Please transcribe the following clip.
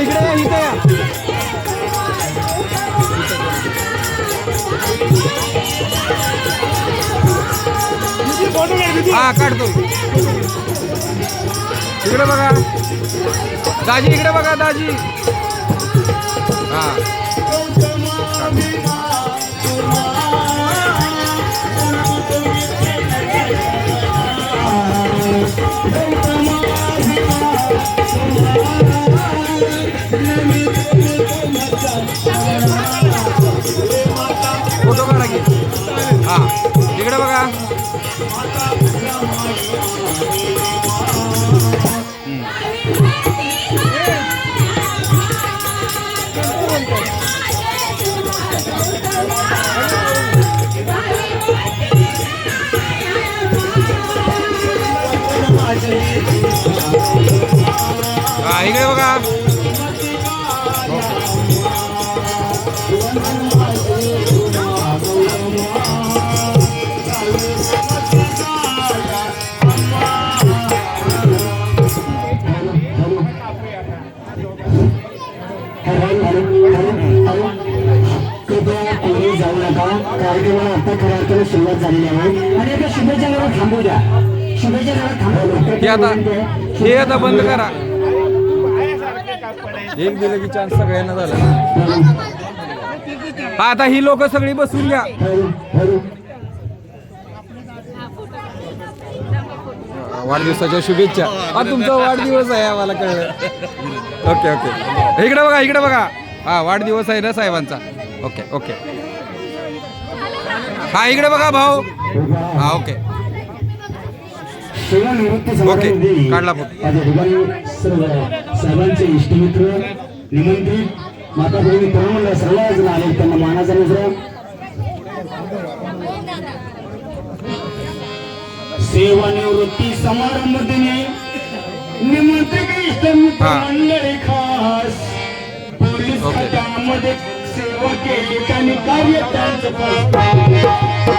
इकडे या इथे या. हा काढतो. इकडे बघा. दाजी इकडे बघा दाजी. हा. फोटो काढा की. हा इकडे बघा. हा कार्यक्रमाला आता खऱ्या अर्थाने सुरुवात झालेली आहे आणि आता शुभेच्छा जरा थांबू द्या शुभेच्छा जरा थांबू हे आता हे आता बंद करा. एक दिलं की चान्स सगळ्यांना झाला. आता ही लोक सगळी बसून घ्या. वाढदिवसाच्या शुभेच्छा. हा तुमचा वाढदिवस आहे आम्हाला कळलं. Okay okay. इकडे बघा इकडे बघा. हा वाढदिवस आहे ना साहेबांचा? Okay okay. हा इकडे बघा भाऊ. हा ओके. ओके, काढला फोटो. माझ्या ठिकाणी सर्व साहेबांचे इष्टमित्र निमंत्रित माता बहिणी तरुण सर्व जण आले त्यांना मानाचा नजरा सेवानिवृत्ती समारंभ दिनी निमंत्रित हा. मंडळी खास पोलीस. खात्यामध्ये सेवा केली त्यांनी कार्य त्यांचं.